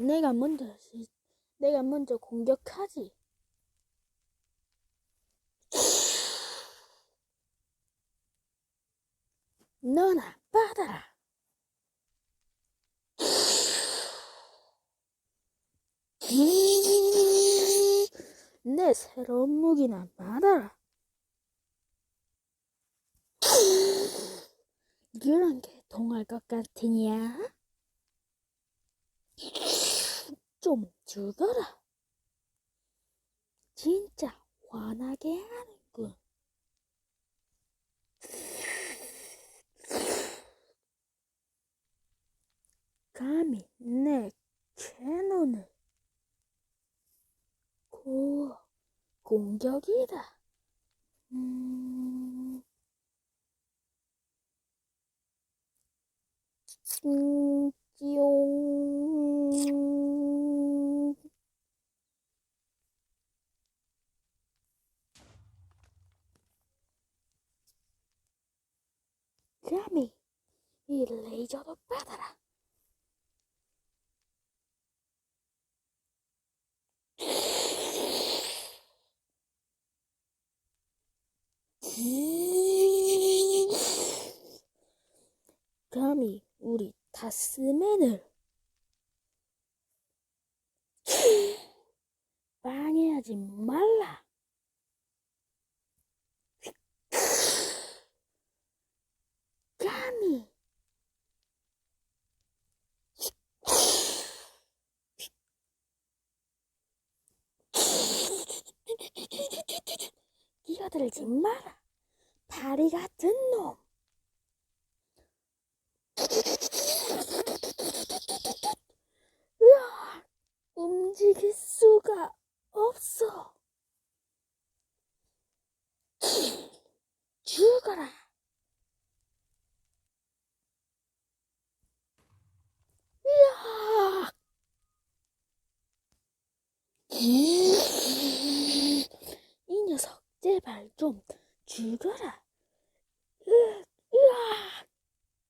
내가 먼저 시- 내가 먼저 공격하지. 너나 받아라. 내 새로운 무기나 받아라. 이런 게 통할 것 같으냐? 좀 죽어라. 진짜 화나게 하는군. 감히 내 캐논을 고 공격이다. 음, 음, 감히 이 레이저도 받아라. 감히 우리 다스맨을 방해하지 말라. 감히 끼어들지 마라. 파리 같은 놈. 으아, 움직일 수가 없어. 죽어라. 으아. 이 녀석, 제발 좀 죽어라. 으, 으아,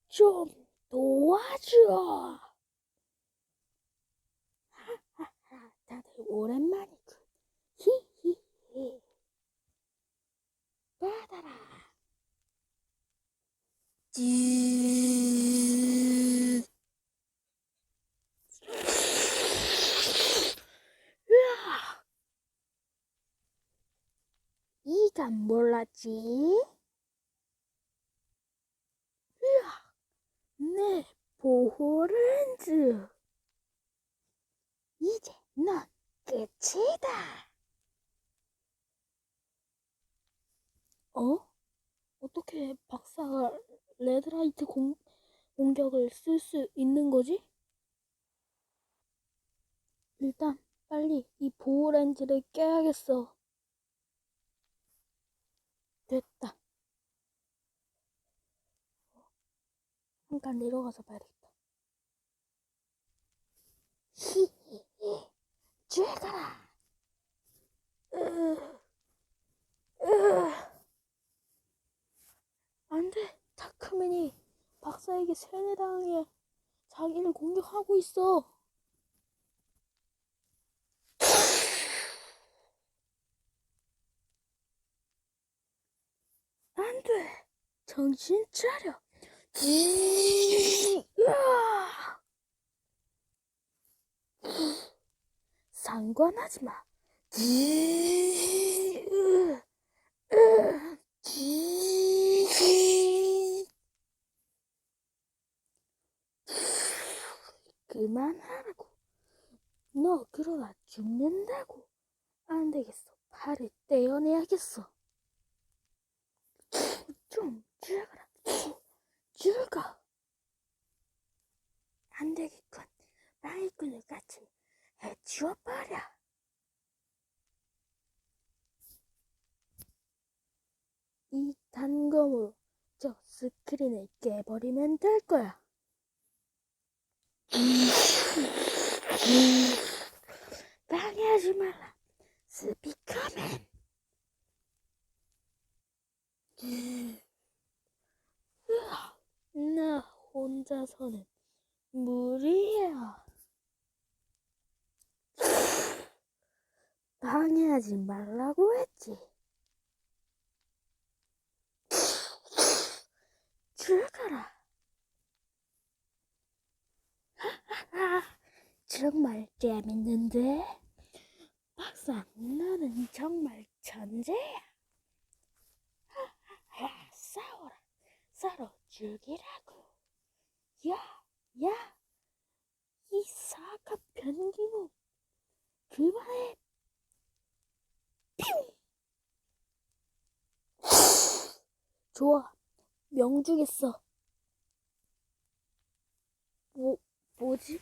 좀 도와줘. 하하하, 다들 오랜만이군. 히히히. 받아라. 찌. 으아. 이가 몰랐지? 으아, 내 보호렌즈. 이제 넌 끝이다. 어? 어떻게 박사가 레드라이트 공, 공격을 쓸 수 있는 거지? 일단 빨리 이 보호렌즈를 깨야겠어. 됐다. 잠깐 내려가서 봐야겠다. 히히히, 죽어라. 으, 으. 안 돼. 다크맨이 박사에게 세뇌당해 자기를 공격하고 있어. 안 돼. 정신 차려. 지, 으아. 상관하지 마. 그만하라고. 너 그러다 죽는다고. 안 되겠어. 팔을 떼어내야겠어. 좀 죽어라. 죽어. 안 되겠군. 마이꾼을 같이 해치워버려. 이 단검으로 저 스크린을 깨버리면 될 거야. 방해하지 말라. 스피커맨. 으아, 나 혼자서는 무리야. 방해하지 말라고 했지. 들어가라. 정말 재밌는데? 박사, 너는 정말 천재야. 싸워라. 서로 죽이라고. 야, 야, 이 사과 변기놈. 그만해. 뿅! 좋아, 명주겠어. 뭐, 뭐지?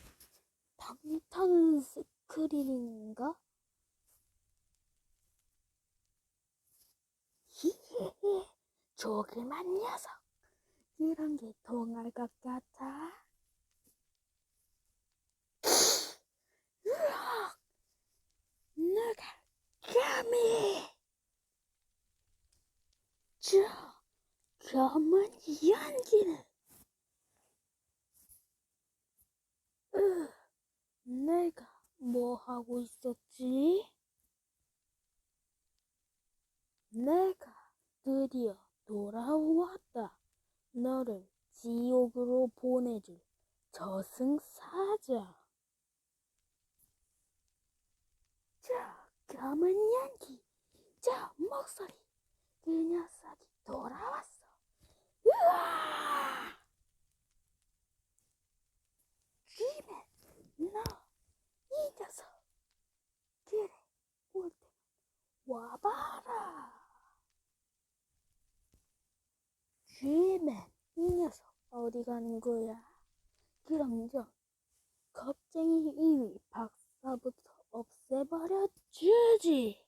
방탄 스크린인가? 히히히, 조그만 녀석. 이런 게 통할 것 같아? 내가 감히 저 검은 연기는 으, 내가 뭐 하고 있었지? 내가 드디어 돌아왔다. 너를 지옥으로 보내줄 저승사자. 저 검은 연기, 저 목소리, 그 녀석이 돌아왔어. 으아! 집에 너, 이 녀석. 그래, 올 때 와봐라. 쥐맨, 이 녀석 어디 가는 거야? 그럼 저 겁쟁이 이위 박사부터 없애버려 주지.